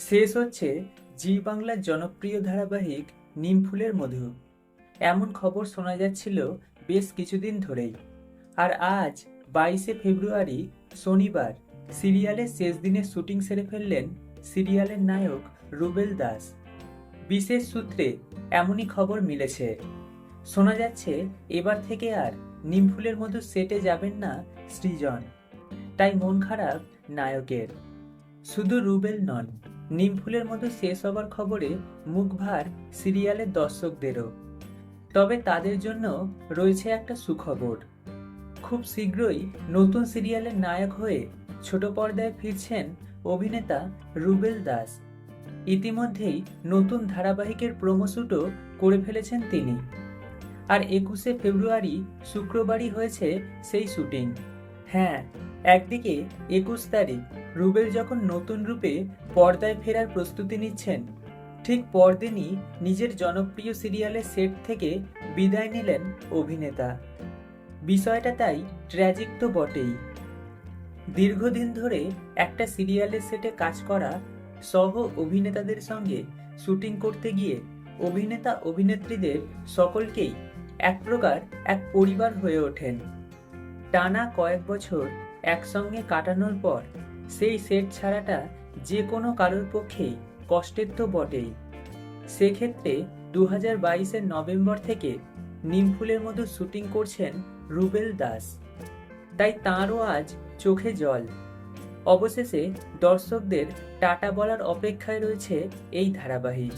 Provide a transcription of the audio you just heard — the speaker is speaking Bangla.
শেষ হচ্ছে জি বাংলার জনপ্রিয় ধারাবাহিক নিমফুলের মধু। এমন খবর শোনা যাচ্ছিল বেশ কিছুদিন ধরেই। আর আজ, বাইশে ফেব্রুয়ারি, শনিবার, সিরিয়ালের শেষ দিনে শুটিং সেরে ফেললেন সিরিয়ালের নায়ক রুবেল দাস। বিশেষ সূত্রে এমনই খবর মিলেছে। শোনা যাচ্ছে, এবার থেকে আর নিমফুলের মধু সেটে যাবেন না সৃজন। তাই মন খারাপ নায়কের। শুধু রুবেল নন। নিমফুলের মতো শেষ হবার খবরে মুখ ভার সিরিয়ালের দর্শকদেরও। তবে তাদের জন্য রয়েছে একটা সুখবর। খুব শীঘ্রই নতুন সিরিয়ালের নায়ক হয়ে ছোট পর্দায় ফিরছেন অভিনেতা রুবেল দাস। ইতিমধ্যেই নতুন ধারাবাহিকের প্রোমোশুটও করে ফেলেছেন তিনি। আর একুশে ফেব্রুয়ারি শুক্রবারই হয়েছে সেই শুটিং হ্যাঁ একদিকে একুশ তারিখ, রুবেল যখন নতুন রূপে পর্দায় ফেরার প্রস্তুতি নিচ্ছেন, ঠিক পরদিনই নিজের জনপ্রিয় সিরিয়ালের সেট থেকে বিদায় নিলেন অভিনেতা। বিষয়টা তাই ট্র্যাজিক তো বটেই। দীর্ঘদিন ধরে একটা সিরিয়ালের সেটে কাজ করা সহ অভিনেতাদের সঙ্গে শুটিং করতে গিয়ে অভিনেতা অভিনেত্রীদের সকলকেই এক প্রকার এক পরিবার হয়ে ওঠেন। টানা কয়েক বছর একসঙ্গে কাটানোর পর, সেই সেট ছাড়াটা যে কোনো কারোর পক্ষেই কষ্টের তো বটেই। সেক্ষেত্রে দু হাজার বাইশের নভেম্বর থেকে নিমফুলের মতো শুটিং করছেন রুবেল দাস। তাই তাঁরও আজ চোখে জল। অবশেষে দর্শকদের টাটা বলার অপেক্ষায় রয়েছে এই ধারাবাহিক।